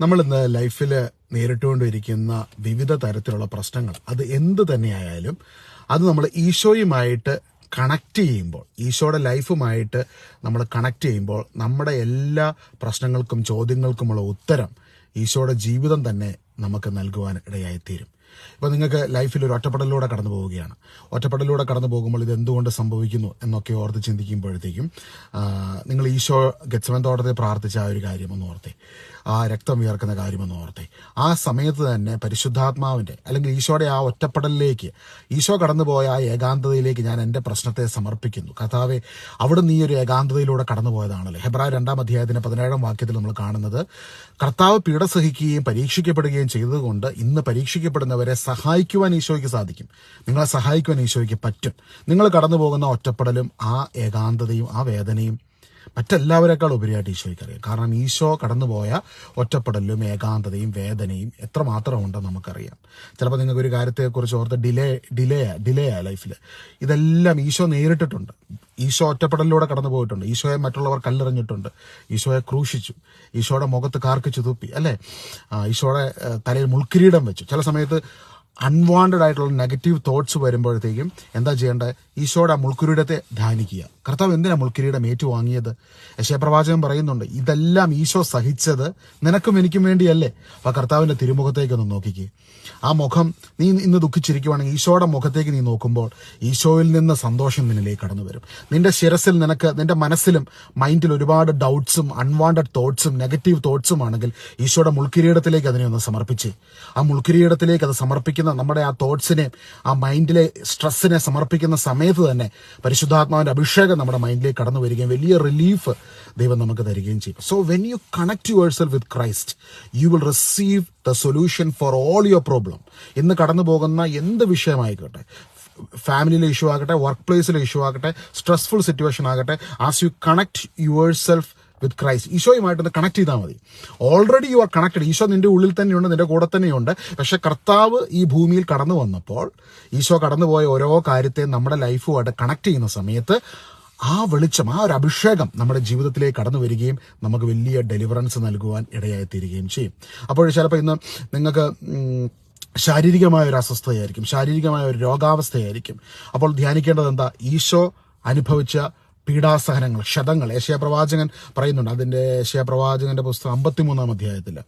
നമ്മൾ ഇന്ന് ലൈഫിൽ നേരിട്ടുകൊണ്ടിരിക്കുന്ന വിവിധ തരത്തിലുള്ള പ്രശ്നങ്ങൾ അത് എന്ത് തന്നെയായാലും അത് നമ്മൾ ഈശോയുമായിട്ട് കണക്ട് ചെയ്യുമ്പോൾ ഈശോയുടെ ലൈഫുമായിട്ട് നമ്മൾ കണക്ട് ചെയ്യുമ്പോൾ നമ്മുടെ എല്ലാ പ്രശ്നങ്ങൾക്കും ചോദ്യങ്ങൾക്കുമുള്ള ഉത്തരം ഈശോയുടെ ജീവിതം തന്നെ നമുക്ക് നൽകുവാൻ ഇടയായിത്തീരും. ഇപ്പൊ നിങ്ങൾക്ക് ലൈഫിൽ ഒരു ഒറ്റപ്പെടലിലൂടെ കടന്നു പോവുകയാണ്. ഒറ്റപ്പെടലിലൂടെ കടന്നു പോകുമ്പോൾ ഇത് എന്തുകൊണ്ട് സംഭവിക്കുന്നു എന്നൊക്കെ ഓർത്ത് ചിന്തിക്കുമ്പോഴത്തേക്കും നിങ്ങൾ ഈശോ ഗച്ചമൻ തോട്ടത്തെ പ്രാർത്ഥിച്ച ആ ഒരു കാര്യമെന്ന് ഓർത്തേ. ആ രക്തം വിയർക്കുന്ന കാര്യമെന്ന് ഓർത്തേ. ആ സമയത്ത് തന്നെ പരിശുദ്ധാത്മാവിന്റെ അല്ലെങ്കിൽ ഈശോയുടെ ആ ഒറ്റപ്പെടലിലേക്ക് ഈശോ കടന്നുപോയ ആ ഏകാന്തതയിലേക്ക് ഞാൻ എന്റെ പ്രശ്നത്തെ സമർപ്പിക്കുന്നു. കഥാവെ അവിടെ നീ ഒരു ഏകാന്തതയിലൂടെ കടന്നുപോയതാണല്ലോ. ഹെബ്രായ രണ്ടാം അധ്യായത്തിന്റെ പതിനേഴാം വാക്യത്തിൽ നമ്മൾ കാണുന്നത് കർത്താവ് പീഡ സഹിക്കുകയും പരീക്ഷിക്കപ്പെടുകയും ചെയ്തതുകൊണ്ട് ഇന്ന് പരീക്ഷിക്കപ്പെടുന്നവരെ സഹായിക്കുവാൻ ഈശോയ്ക്ക് സാധിക്കും. നിങ്ങളെ സഹായിക്കുവാൻ ഈശോയ്ക്ക് പറ്റും. നിങ്ങൾ കടന്നു പോകുന്ന ഒറ്റപ്പെടലും ആ ഏകാന്തതയും ആ വേദനയും മറ്റെല്ലാവരെക്കാൾ ഉപരിയായിട്ട് ഈശോയ്ക്ക് അറിയാം. കാരണം ഈശോ കടന്നുപോയ ഒറ്റപ്പെടലും ഏകാന്തതയും വേദനയും എത്രമാത്രം ഉണ്ടെന്ന് നമുക്കറിയാം. ചിലപ്പോൾ നിങ്ങൾക്ക് ഒരു കാര്യത്തെക്കുറിച്ച് ഓർത്ത് ഡിലേ ഡിലേ ഡിലേ ആ ലൈഫിൽ ഇതെല്ലാം ഈശോ നേരിട്ടിട്ടുണ്ട്. ഈശോ ഒറ്റപ്പെടലിലൂടെ കടന്നു പോയിട്ടുണ്ട്. ഈശോയെ മറ്റുള്ളവർ കല്ലെറിഞ്ഞിട്ടുണ്ട്. ഈശോയെ ക്രൂശിച്ചു. ഈശോയുടെ മുഖത്ത് കാർക്കിച്ചു തുപ്പി അല്ലേ? ഈശോയുടെ തലയിൽ മുൾക്കിരീടം വെച്ചു. ചില സമയത്ത് അൺവാണ്ടഡ് ആയിട്ടുള്ള നെഗറ്റീവ് തോട്ട്സ് വരുമ്പോഴത്തേക്കും എന്താ ചെയ്യേണ്ടത് ഈശോയുടെ മുൾക്കിരീടത്തെ ധ്യാനിക്കുക. കർത്താവ് എന്തിനാ മുൾക്കിരീടം ഏറ്റുവാങ്ങിയത്? യശയപ്രവാചകൻ പറയുന്നുണ്ട് ഇതെല്ലാം ഈശോ സഹിച്ചത് നിനക്കും എനിക്കും വേണ്ടിയല്ലേ? അപ്പൊ കർത്താവിന്റെ തിരുമുഖത്തേക്കൊന്ന് നോക്കിക്കേ. ആ മുഖം നീ ഇന്ന് ദുഃഖിച്ചിരിക്കുവാണെങ്കിൽ ഈശോയുടെ മുഖത്തേക്ക് നീ നോക്കുമ്പോൾ ഈശോയിൽ നിന്ന് സന്തോഷം നിന്നിലേക്ക് കടന്നു വരും നിന്റെ ശിരസിൽ നിനക്ക് നിന്റെ മനസ്സിലും മൈൻഡിൽ ഒരുപാട് ഡൗട്ട്സും അൺവാണ്ടഡ് തോട്ട്സും നെഗറ്റീവ് തോട്ട്സും ആണെങ്കിൽ ഈശോയുടെ മുൾക്കിരീടത്തിലേക്ക് അതിനെ ഒന്ന് സമർപ്പിച്ച്. ആ മുൾക്കിരീടത്തിലേക്ക് അത് സമർപ്പിക്കുന്ന നമ്മുടെ ആ തോട്ട്സിനെ ആ മൈൻഡിലെ സ്ട്രെസ്സിനെ സമർപ്പിക്കുന്ന സമയത്ത് തന്നെ പരിശുദ്ധാത്മാവിന്റെ അഭിഷേകം നമ്മുടെ മൈൻഡിലേക്ക് കടന്നു വരികയും വലിയ റിലീഫ് ദൈവം നമുക്ക് തരികയും ചെയ്യും. So when you connect your self with Christ you will receive the solution for all your problem ഇന്ന് കടന്നു പോകുന്ന എന്ത് വിഷയമായിക്കോട്ടെ? ഫാമിലിയിലെ ഇഷ്യൂ ആകട്ടെ വർക്ക് പ്ലേസിലെ ഇഷ്യൂ ആകട്ടെ സ്ട്രെസ്ഫുൾ സിറ്റുവേഷൻ ആകട്ടെ as you connect yourself with Christ ഈശോയുമായിട്ടൊന്ന് connect ചെയ്താൽ മതി. Already you are connected Isho നിന്റെ ഉള്ളിൽ തന്നെയുണ്ട് നിന്റെ കൂടെ തന്നെയുണ്ട്. പക്ഷെ കർത്താവ് ഈ ഭൂമിയിൽ കടന്നു വന്നപ്പോൾ ഈശോ കടന്നുപോയ ഓരോ കാര്യത്തെയും നമ്മുടെ ലൈഫുമായിട്ട് കണക്ട് ചെയ്യുന്ന സമയത്ത് ആ വെളിച്ചം ആ ഒരു അഭിഷേകം നമ്മുടെ ജീവിതത്തിലേക്ക് കടന്നു വരികയും നമുക്ക് വലിയ ഡെലിവറൻസ് നൽകുവാൻ ഇടയായിത്തീരുകയും ചെയ്യും. അപ്പോൾ ചിലപ്പോൾ ഇന്ന് നിങ്ങൾക്ക് ശാരീരികമായ ഒരു അസ്വസ്ഥതയായിരിക്കും ശാരീരികമായ ഒരു രോഗാവസ്ഥയായിരിക്കും. അപ്പോൾ ധ്യാനിക്കേണ്ടത് എന്താ? ഈശോ അനുഭവിച്ച പീഡാസഹനങ്ങൾ ക്ഷതങ്ങൾ ഏഷ്യാപ്രവാചകൻ പറയുന്നുണ്ട് അതിന്റെ ഏഷ്യ പ്രവാചകന്റെ പുസ്തകം അമ്പത്തിമൂന്നാം അധ്യായത്തിൽ.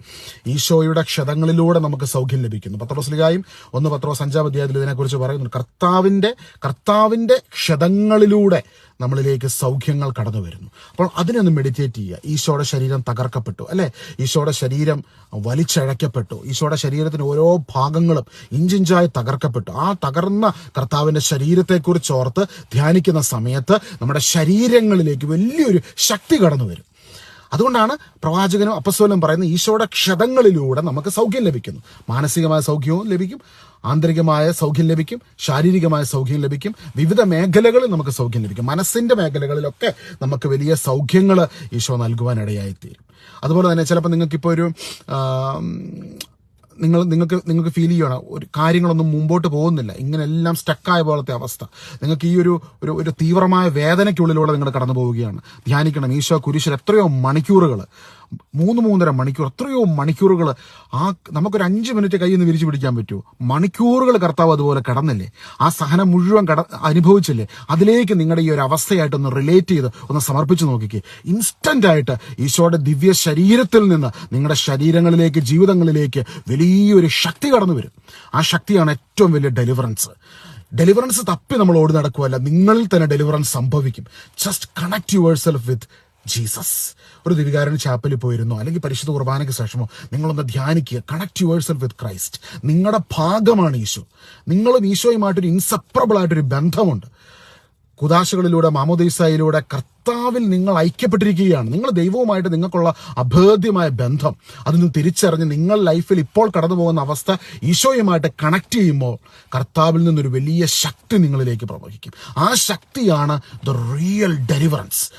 ഈശോയുടെ ക്ഷതങ്ങളിലൂടെ നമുക്ക് സൗഖ്യം ലഭിക്കുന്നു. പത്രോസ്ലികായും ഒന്ന് പത്രോസ് അഞ്ചാം അധ്യായത്തിൽ ഇതിനെക്കുറിച്ച് പറയുന്നുണ്ട്. കർത്താവിന്റെ കർത്താവിന്റെ ക്ഷതങ്ങളിലൂടെ നമ്മളിലേക്ക് സൗഖ്യങ്ങൾ കടന്നു വരുന്നു. അപ്പോൾ അതിനൊന്ന് മെഡിറ്റേറ്റ് ചെയ്യുക. ഈശോയുടെ ശരീരം തകർക്കപ്പെട്ടു അല്ലെ? ഈശോയുടെ ശരീരം വലിച്ചഴക്കപ്പെട്ടു. ഈശോയുടെ ശരീരത്തിന് ഓരോ ഭാഗങ്ങളും ഇഞ്ചിഞ്ചായി തകർക്കപ്പെട്ടു. ആ തകർന്ന കർത്താവിന്റെ ശരീരത്തെക്കുറിച്ച് ഓർത്ത് ധ്യാനിക്കുന്ന സമയത്ത് നമ്മുടെ ശരീരങ്ങളിലേക്ക് വലിയൊരു ശക്തി കടന്നു വരും. അതുകൊണ്ടാണ് പ്രവാചകനും അപ്പസ്വലും പറയുന്ന ഈശോയുടെ ക്ഷതങ്ങളിലൂടെ നമുക്ക് സൗഖ്യം ലഭിക്കുന്നു. മാനസികമായ സൗഖ്യവും ലഭിക്കും ആന്തരികമായ സൗഖ്യം ലഭിക്കും ശാരീരികമായ സൗഖ്യം ലഭിക്കും വിവിധ മേഖലകളിൽ നമുക്ക് സൗഖ്യം ലഭിക്കും. മനസ്സിന്റെ മേഖലകളിലൊക്കെ നമുക്ക് വലിയ സൗഖ്യങ്ങൾ ഈശോ നൽകുവാൻ ഇടയായിത്തീരും അതുപോലെ തന്നെ ചിലപ്പോൾ നിങ്ങൾക്കിപ്പോൾ ഒരു നിങ്ങൾ നിങ്ങൾക്ക് നിങ്ങൾക്ക് ഫീൽ ചെയ്യണം ഒരു കാര്യങ്ങളൊന്നും മുമ്പോട്ട് പോകുന്നില്ല. ഇങ്ങനെ എല്ലാം സ്റ്റക്കായ പോലത്തെ അവസ്ഥ. നിങ്ങൾക്ക് ഈ ഒരു ഒരു ഒരു തീവ്രമായ വേദനയ്ക്കുള്ളിലൂടെ നിങ്ങൾ കടന്നു പോവുകയാണ് ധ്യാനിക്കണം. ഈശോ കുരിശിൽ എത്രയോ മണിക്കൂറുകൾ മൂന്ന് മൂന്നര മണിക്കൂർ എത്രയോ മണിക്കൂറുകൾ ആ നമുക്കൊരു അഞ്ച് മിനിറ്റ് കയ്യിൽ നിന്ന് വിരിച്ചു പിടിക്കാൻ പറ്റുമോ മണിക്കൂറുകൾ കർത്താവ് അതുപോലെ കടന്നില്ലേ? ആ സഹനം മുഴുവൻ കട അനുഭവിച്ചില്ലേ? അതിലേക്ക് നിങ്ങളുടെ ഈ ഒരു അവസ്ഥയായിട്ടൊന്ന് റിലേറ്റ് ചെയ്ത് ഒന്ന് സമർപ്പിച്ച് നോക്കിക്കേ. ഇൻസ്റ്റന്റ് ആയിട്ട് ഈശോയുടെ ദിവ്യ ശരീരത്തിൽ നിന്ന് നിങ്ങളുടെ ശരീരങ്ങളിലേക്ക് ജീവിതങ്ങളിലേക്ക് വലിയൊരു ശക്തി കടന്നു വരും. ആ ശക്തിയാണ് ഏറ്റവും വലിയ ഡെലിവറൻസ് ഡെലിവറൻസ് തപ്പി നമ്മൾ ഓടി നടക്കുമല്ല നിങ്ങളിൽ തന്നെ ഡെലിവറൻസ് സംഭവിക്കും. Just connect yourself with Jesus. ഒരു ദിവികാരൻ ചാപ്പലിൽ പോയിരുന്നോ. അല്ലെങ്കിൽ പരിശുദ്ധ കുർബാനയ്ക്ക് ശേഷമോ നിങ്ങളൊന്ന് ധ്യാനിക്കുക. Connect your self with Christ നിങ്ങളുടെ ഭാഗമാണ് ഈശോ നിങ്ങളും ഈശോയുമായിട്ടൊരു ഇൻസെപ്പറബിൾ ആയിട്ടൊരു ബന്ധമുണ്ട്. കുദാശകളിലൂടെ മാമോദീസായിലൂടെ കർത്താവിൽ നിങ്ങൾ ഐക്യപ്പെട്ടിരിക്കുകയാണ്. നിങ്ങൾ ദൈവവുമായിട്ട് നിങ്ങൾക്കുള്ള അഭേദ്യമായ ബന്ധം. അതിന് തിരിച്ചറിഞ്ഞ് നിങ്ങൾ ലൈഫിൽ ഇപ്പോൾ കടന്നു പോകുന്ന അവസ്ഥ ഈശോയുമായിട്ട് കണക്ട് ചെയ്യുമ്പോൾ കർത്താവിൽ നിന്നൊരു വലിയ ശക്തി നിങ്ങളിലേക്ക് പ്രവഹിക്കും. ആ ശക്തിയാണ് ദ റിയൽ ഡെലിവറൻസ്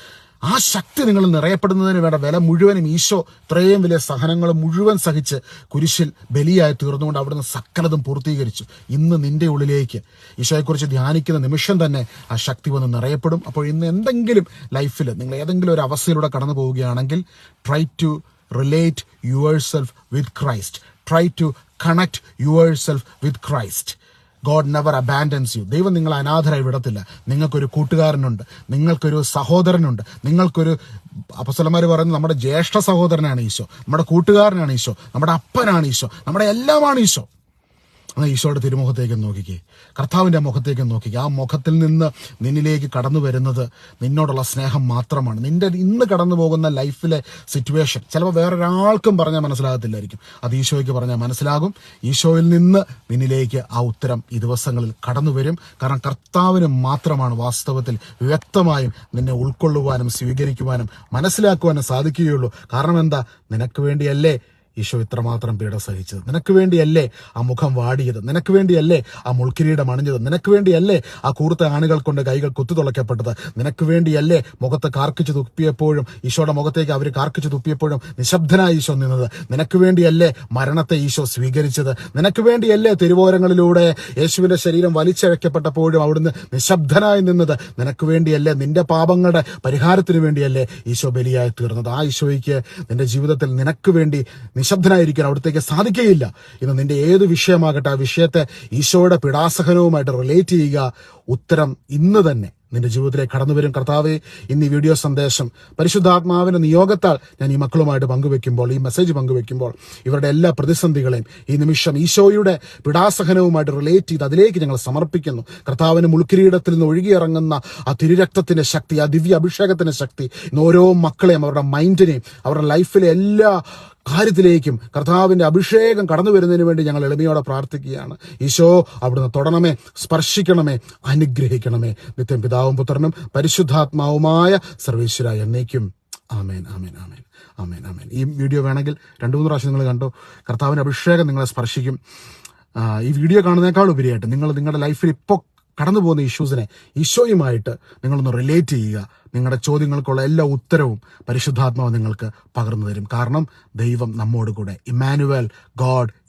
ആ ശക്തി നിങ്ങൾ നിറയപ്പെടുന്നതിന് വേണ്ട വില മുഴുവനും ഈശോ ഇത്രയും വലിയ സഹനങ്ങൾ മുഴുവൻ സഹിച്ച് കുരിശിൽ ബലിയായി തീർന്നുകൊണ്ട് അവിടുന്ന് സകലതും പൂർത്തീകരിച്ചു. ഇന്ന് നിന്റെ ഉള്ളിലേക്ക് ഈശോയെക്കുറിച്ച് ധ്യാനിക്കുന്ന നിമിഷം തന്നെ ആ ശക്തി വന്ന് നിറയപ്പെടും. അപ്പോൾ ഇന്ന് എന്തെങ്കിലും ലൈഫിൽ നിങ്ങൾ ഏതെങ്കിലും ഒരു അവസ്ഥയിലൂടെ കടന്നു പോവുകയാണെങ്കിൽ try to relate yourself with Christ try to connect yourself with Christ God never abandons you ദൈവം നിങ്ങൾ അനാഥരായി വിടത്തില്ല. നിങ്ങൾക്കൊരു കൂട്ടുകാരനുണ്ട്. നിങ്ങൾക്കൊരു സഹോദരനുണ്ട്. നിങ്ങൾക്കൊരു അപ്പസ്വലന്മാർ പറയുന്നത് നമ്മുടെ ജ്യേഷ്ഠ സഹോദരനാണ് ഈശോ. നമ്മുടെ കൂട്ടുകാരനാണ് ഈശോ. നമ്മുടെ അപ്പനാണ് ഈശോ. നമ്മുടെ എല്ലാമാണ് ഈശോ. എന്നാൽ ഈശോയുടെ തിരുമുഖത്തേക്ക് നോക്കിക്കേ. കർത്താവിന്റെ മുഖത്തേക്ക് നോക്കിക്കേ. ആ മുഖത്തിൽ നിന്ന് നിന്നിലേക്ക് കടന്നു വരുന്നത് നിന്നോടുള്ള സ്നേഹം മാത്രമാണ്. നിന്റെ ഇന്ന് കടന്നു പോകുന്ന ലൈഫിലെ സിറ്റുവേഷൻ ചിലപ്പോൾ വേറൊരാൾക്കും പറഞ്ഞാൽ മനസ്സിലാകത്തില്ലായിരിക്കും. അത് ഈശോയ്ക്ക് പറഞ്ഞാൽ മനസ്സിലാകും. ഈശോയിൽ നിന്ന് നിന്നിലേക്ക് ആ ഉത്തരം ഈ ദിവസങ്ങളിൽ കടന്നു വരും. കാരണം കർത്താവിന് മാത്രമാണ് വാസ്തവത്തിൽ വ്യക്തമായും നിന്നെ ഉൾക്കൊള്ളുവാനും സ്വീകരിക്കുവാനും മനസ്സിലാക്കുവാനും സാധിക്കുകയുള്ളൂ. കാരണം എന്താ? നിനക്ക് വേണ്ടിയല്ലേ ഈശോ ഇത്രമാത്രം പീഡ സഹിച്ചത്. നിനക്ക് വേണ്ടിയല്ലേ ആ മുഖം വാടിയത്? നിനക്ക് വേണ്ടിയല്ലേ ആ മുൾക്കിരീടം അണിഞ്ഞത്? നിനക്ക് വേണ്ടിയല്ലേ ആ കൂർത്ത ആണുകൾ കൊണ്ട് കൈകൾ കുത്തുതുളയ്ക്കപ്പെട്ടത് നിനക്ക് വേണ്ടിയല്ലേ മുഖത്ത് കാർക്കിച്ചു തുപ്പിയപ്പോഴും ഈശോയുടെ മുഖത്തേക്ക് അവർ കാർക്കിച്ചു തുപ്പിയപ്പോഴും നിശബ്ദനായി ഈശോ നിന്നത്? നിനക്ക് വേണ്ടിയല്ലേ മരണത്തെ ഈശോ സ്വീകരിച്ചത്? നിനക്ക് വേണ്ടിയല്ലേ തെരുവോരങ്ങളിലൂടെ യേശുവിന്റെ ശരീരം വലിച്ചഴക്കപ്പെട്ടപ്പോഴും അവിടുന്ന് നിശബ്ദനായി നിന്നത്? നിനക്ക് വേണ്ടിയല്ലേ നിന്റെ പാപങ്ങളുടെ പരിഹാരത്തിന് വേണ്ടിയല്ലേ ഈശോ ബലിയായി തീർന്നത്? ആ ഈശോയ്ക്ക് നിന്റെ ജീവിതത്തിൽ നിനക്ക് വേണ്ടി നിശബ്ദനായിരിക്കാൻ അവിടത്തേക്ക് സാധിക്കുകയില്ല. ഇന്ന് നിന്റെ ഏത് വിഷയമാകട്ടെ ആ വിഷയത്തെ ഈശോയുടെ പിടാസഹനവുമായിട്ട് റിലേറ്റ് ചെയ്യുക. ഉത്തരം ഇന്ന് തന്നെ നിന്റെ ജീവിതത്തിലേക്ക് കടന്നു വരും. കർത്താവെ ഇന്ന് ഈ വീഡിയോ സന്ദേശം പരിശുദ്ധാത്മാവിന്റെ നിയോഗത്താൽ ഞാൻ ഈ മക്കളുമായിട്ട് പങ്കുവെക്കുമ്പോൾ ഈ മെസ്സേജ് പങ്കുവെക്കുമ്പോൾ ഇവരുടെ എല്ലാ പ്രതിസന്ധികളെയും ഈ നിമിഷം ഈശോയുടെ പിടാസഹനവുമായിട്ട് റിലേറ്റ് ചെയ്ത് അതിലേക്ക് ഞങ്ങൾ സമർപ്പിക്കുന്നു. കർത്താവിന് മുൾക്കിരീടത്തിൽ നിന്ന് ഒഴുകിയിറങ്ങുന്ന ആ തിരുരക്തത്തിന്റെ ശക്തി ആ ദിവ്യ അഭിഷേകത്തിന്റെ ശക്തി ഇന്ന് ഓരോ മക്കളെയും അവരുടെ മൈൻഡിനെയും അവരുടെ ലൈഫിലെ എല്ലാ കാര്യത്തിലേക്കും കർത്താവിന്റെ അഭിഷേകം കടന്നു വരുന്നതിന് വേണ്ടി ഞങ്ങൾ എളിമയോടെ പ്രാർത്ഥിക്കുകയാണ്. ഈശോ അവിടുന്ന് തൊടണമേ സ്പർശിക്കണമേ അനുഗ്രഹിക്കണമേ. നിത്യം പിതാവും പുത്രനും പരിശുദ്ധാത്മാവുമായ സർവേശ്വര എന്നേക്കും. ആമേൻ ആമേൻ ആമേൻ ആമേൻ ആമേൻ. ഈ വീഡിയോ വേണമെങ്കിൽ രണ്ടു മൂന്ന് പ്രാവശ്യം നിങ്ങൾ കണ്ടോ? കർത്താവിന്റെ അഭിഷേകം നിങ്ങളെ സ്പർശിക്കും. ഈ വീഡിയോ കാണുന്നതിനേക്കാൾ ഉപരിയായിട്ട് നിങ്ങൾ നിങ്ങളുടെ ലൈഫിൽ ഇപ്പോൾ കടന്നു പോകുന്ന ഇഷ്യൂസിനെ ഈശോയുമായിട്ട് നിങ്ങളൊന്ന് റിലേറ്റ് ചെയ്യുക. നിങ്ങളുടെ ചോദ്യങ്ങൾക്കുള്ള എല്ലാ ഉത്തരവും പരിശുദ്ധാത്മാവ് നിങ്ങൾക്ക് പകർന്നു തരും. കാരണം ദൈവം നമ്മോട് കൂടെ ഇമാനുവൽ ഗോഡ്